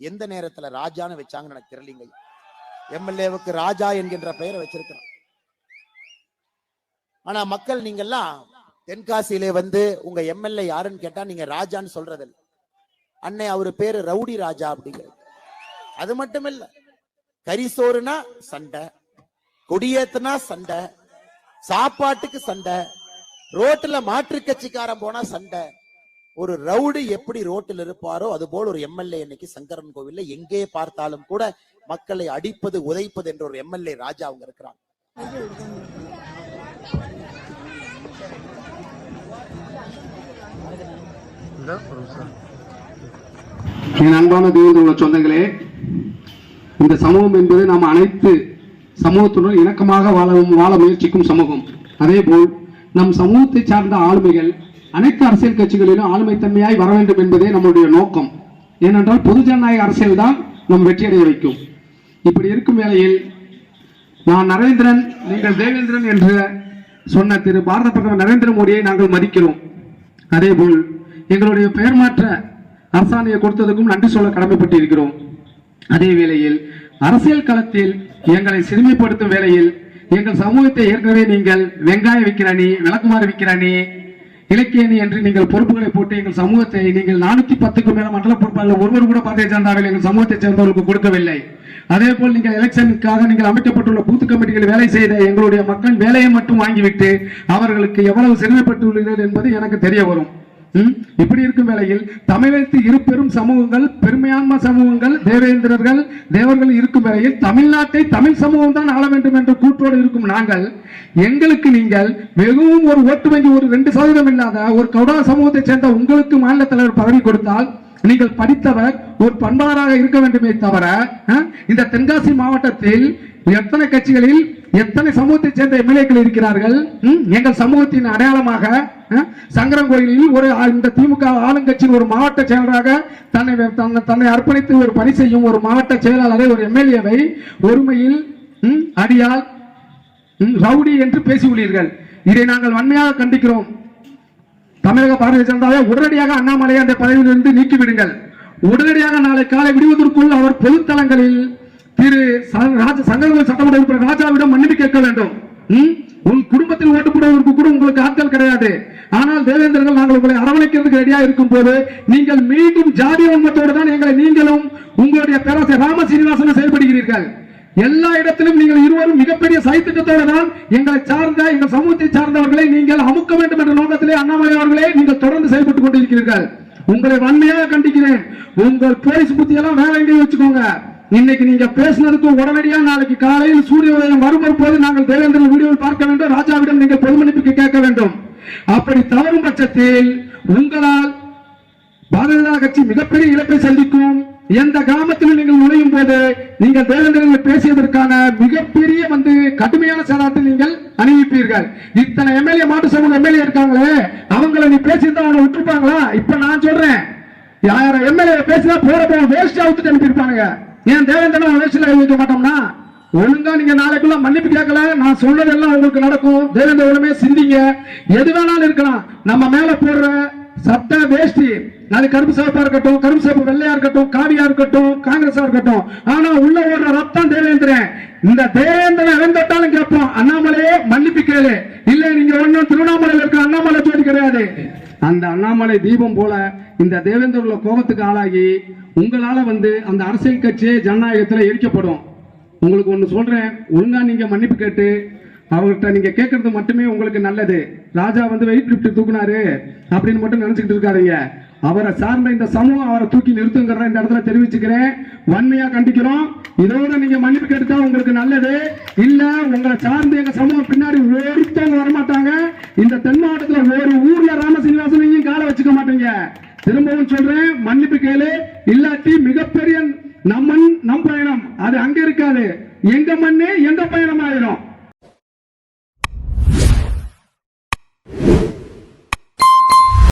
எந்த நேரத்துல ராஜான்னு வச்சாங்கன்னு எனக்கு தெரியலீங்க. எம்எல்ஏவுக்கு ராஜா என்கின்ற பெயரை வச்சிருக்கிறோம். ஆனா மக்கள் நீங்கெல்லாம் தென்காசியிலே வந்து உங்க எம்எல்ஏ யாருன்னு கேட்டா நீங்க ராஜான்னு சொல்றதில்ல. அன்னை அவரு பேரு ரவுடி ராஜா அப்படிங்கிறது. அது மட்டும் இல்ல கரிசோறுனா சண்டை கொடியேத்துனா சண்டை சாப்பாட்டுக்கு சண்டை ரோட்டுல மாற்று கட்சிக்காரன் போனா சண்டை ஒரு ரவுடி எப்படி ரோட்டில் இருப்பாரோ அது போல் ஒரு எம்எல்ஏ இன்னைக்கு சங்கரன் கோவில்ல எங்கே பார்த்தாலும் கூட மக்களை அடிப்பது உதைப்பது என்ற ஒரு எம்எல்ஏ ராஜா அவங்க இருக்கிறாங்க. என் அன்பான தேவந்த உள்ள சொந்தங்களே இந்த சமூகம் என்பது நாம் அனைத்து சமூகத்துடன் இணக்கமாக வாழ வாழ முயற்சிக்கும் சமூகம். அதே போல் நம் சமூகத்தை சார்ந்த ஆளுமைகள் அனைத்து அரசியல் கட்சிகளிலும் ஆளுமைத்தன்மையாய் வர வேண்டும் என்பதே நம்முடைய நோக்கம். ஏனென்றால் பொது ஜனநாயக அரசியல் தான் நம் வெற்றியடைய வைக்கும். இப்படி இருக்கும் வேளையில் நான் நரேந்திரன் நீங்கள் தேவேந்திரன் என்று சொன்ன திரு பாரத பிரதமர் நரேந்திர மோடியை நாங்கள் மதிக்கிறோம். அதேபோல் எங்களுடைய பெயர் மாற்ற அரசாணையை கொடுத்ததுக்கும் நன்றி சொல்ல கடமைப்பட்டிருக்கிறோம். அதே வேளையில் அரசியல் களத்தில் எங்களை சிறுமைப்படுத்தும் வேளையில் எங்கள் சமூகத்தை ஏற்கனவே நீங்கள் வெங்காய விற்கிறானி விளக்குமாறு விற்கிறானி இலக்கியணி என்று நீங்கள் பொறுப்புகளை போட்டு எங்கள் சமூகத்தை நீங்கள் நானூத்தி பத்துக்கும் மேல மண்டல பொறுப்பாளர் ஒருவர் கூட பாரதிய ஜனதாவில் எங்கள் சமூகத்தை சேர்ந்தவர்களுக்கு கொடுக்கவில்லை. அதே போல் நீங்கள் எலெக்ஷனுக்காக நீங்கள் அமைக்கப்பட்டுள்ள பூத்து கமிட்டிகள் வேலை செய்த எங்களுடைய மக்கள் வேலையை மட்டும் வாங்கிவிட்டு அவர்களுக்கு எவ்வளவு சிறுமைப்பட்டுள்ளீர்கள் என்பது எனக்கு தெரிய வரும். இப்படி இருக்கும் வேளையில் தமிழகத்தில் இரு பெரும் சமூகங்கள் பெருமையான்ம சமூகங்கள் தேவேந்திரர்கள் தேவர்கள் இருக்கும் வேளையில் தமிழ்நாட்டை தமிழ் சமூகம் தான் ஆள வேண்டும் என்ற கூற்றோடு இருக்கும் நாங்கள் எங்களுக்கு நீங்கள் மிகவும் ஒரு ஓட்டு வங்கி ஒரு ரெண்டு சதவீதம் இல்லாத ஒரு கவுடா சமூகத்தை சேர்ந்த உங்களுக்கு மாநில தலைவர் பதவி கொடுத்தால் நீங்கள் படித்தவர் ஒரு பண்பாளராக இருக்க வேண்டுமே தவிர இந்த தென்காசி மாவட்டத்தில் எத்தனை கட்சிகளில் எத்தனை சமூகத்தை சேர்ந்த எம்எல்ஏக்கள் இருக்கிறார்கள்? ம், எங்கள் சமூகத்தின் அடையாளமாக அஹ், சங்கரங்கோயிலில் ஒரு இந்த திமுக ஆளுங்கட்சியின் ஒரு மாவட்ட செயலராக தன்னை தன்னை- தன்னை அர்ப்பணித்து ஒரு பணி செய்யும் ஒரு மாவட்ட செயலாளரை ஒரு எம்எல்ஏவை ஒருமையில் ம், அடியால் ம், ரவுடி என்று பேசியுள்ளீர்கள். இதை நாங்கள் வன்மையாக கண்டிக்கிறோம். தமிழக பாரதிய ஜனதாவை உடனடியாக அண்ணாமலையை அந்த பதவியிலிருந்து நீக்கிவிடுங்கள். உடனடியாக நாளை காலை விடுவதற்குள் அவர் பொதுத்தலங்களில் திரு ச- ராஜ சங்கரங்கள் சட்டமன்ற உறுப்பினர் ராஜாவிடம் மன்னிப்பு கேட்க வேண்டும். ம்? உன் குடும்பத்தில் ஓட்டு போடுவதற்கு கூட உங்களுக்கு ஆட்கள் கிடையாது. ஆனால் தேவேந்திரர்கள் நாங்கள் உங்களை அரவணைக்கிறதுக்கு ரெடியா இருக்கும் போது நீங்கள் மீண்டும் ஜாதி உண்மத்தோடு தான் எங்களை நீங்களும் உங்களுடைய பேராசிரியர் ராம சீனிவாசன செயல்படுகிறீர்கள். எல்லா இடத்திலும் நீங்கள் இருவரும் மிகப்பெரிய சைத்திட்டத்தோடு தான் எங்களை சார்ந்த எங்கள் சமூகத்தை சார்ந்தவர்களை நீங்கள் அமுக்க வேண்டும் என்ற நோக்கத்திலே அண்ணாமலை அவர்களே நீங்கள் தொடர்ந்து செயல்பட்டுக் கொண்டிருக்கிறீர்கள். உங்களை வன்மையாக கண்டிக்கிறேன். உங்கள் போலீஸ் புத்தியெல்லாம் வேற எங்கேயும் வச்சுக்கோங்க. இன்னைக்கு நீங்க பேசினதுக்கு உடனடியாக நாளைக்கு காலையில் சூரிய உதயம் வரும் போது நாங்கள் தேவேந்திரன் வீடியோவில் பார்க்க வேண்டும். ராஜாவிடம் நீங்கள் பொது கேட்க வேண்டும். அப்படி தவறும் பட்சத்தில் உங்களால் பாரதிய கட்சி மிகப்பெரிய இழப்பை சந்திக்கும். எந்த கிராமத்தில் நீங்கள் நுழையும் போது நீங்கள் தேவேந்திரர்கள் பேசியதற்கான மிகப்பெரிய வந்து கடுமையான சதாத்தை நீங்கள் அணிவிப்பீர்கள். இத்தனை எம்எல்ஏ மாட்டு சமூக எம்எல்ஏ இருக்காங்களே அவங்கள நீ பேசியிருந்தா அவனை விட்டுருப்பாங்களா? இப்ப நான் சொல்றேன். யாரும் எம்எல்ஏ பேசினா போற போற வேஸ்ட் அவுத்துட்டு அனுப்பியிருப்பானுங்க. ஏன் தேவேந்திரன் வேஸ்ட்ல வைக்க மாட்டோம்னா? ஒழுங்கா நீங்க நாளைக்குள்ள மன்னிப்பு கேட்கல. நான் சொன்னதெல்லாம் உங்களுக்கு நடக்கும். தேவேந்திர உடனே சிந்திங்க. எது வேணாலும் இருக்கலாம். நம்ம மேல போடுற சட்ட வேஷ்டி. அது கரும்பு சிவப்பா இருக்கட்டும் கரும்பு சிவப்பு வெள்ளையா இருக்கட்டும் காவியா இருக்கட்டும் காங்கிரஸா இருக்கட்டும். ஆனா உள்ள ஓடுற ரத்தம் தேவேந்திரன். இந்த தேவேந்திரன் இழந்துட்டாலும் கேட்போம். அண்ணாமலையே மன்னிப்பு கேளு. இல்ல நீங்க ஒண்ணும் திருவண்ணாமலையில் இருக்க அண்ணாமலை ஜோடி கிடையாது. அந்த அண்ணாமலை தீபம் போல இந்த தேவேந்திர கோபத்துக்கு ஆளாகி உங்களால வந்து அந்த அரசியல் கட்சியே ஜனநாயகத்துல எரிக்கப்படும். உங்களுக்கு ஒண்ணு சொல்றேன். ஒழுங்கா நீங்க மன்னிப்பு கேட்டு அவர்கிட்ட நீங்க கேட்கறது மட்டுமே உங்களுக்கு நல்லது. ராஜா வந்து வெயிட் லிஃப்ட் தூக்குனாரு அப்படின்னு மட்டும் நினைச்சுக்கிட்டு இருக்காதீங்க. அவரை சார்ந்த இந்த சமூகம் அவரை தூக்கி நிறுத்துங்கிற இந்த இடத்துல தெரிவிச்சுக்கிறேன். வன்மையா கண்டிக்கிறோம். இதோட நீங்க மன்னிப்பு கேட்டா உங்களுக்கு நல்லது. இல்ல உங்களை சார்ந்து எங்க சமூகம் பின்னாடி ஒருத்தவங்க வரமாட்டாங்க. இந்த தென் மாவட்டத்துல ஒரு ஊர்ல ராமசீனிவாசனையும் காலை வச்சுக்க மாட்டீங்க. திரும்பவும் சொல்றேன் மன்னிப்பு கேளு. இல்லாட்டி மிகப்பெரிய நம்மன் நம் பயணம். அது அங்க இருக்காது. எங்க மண்ணு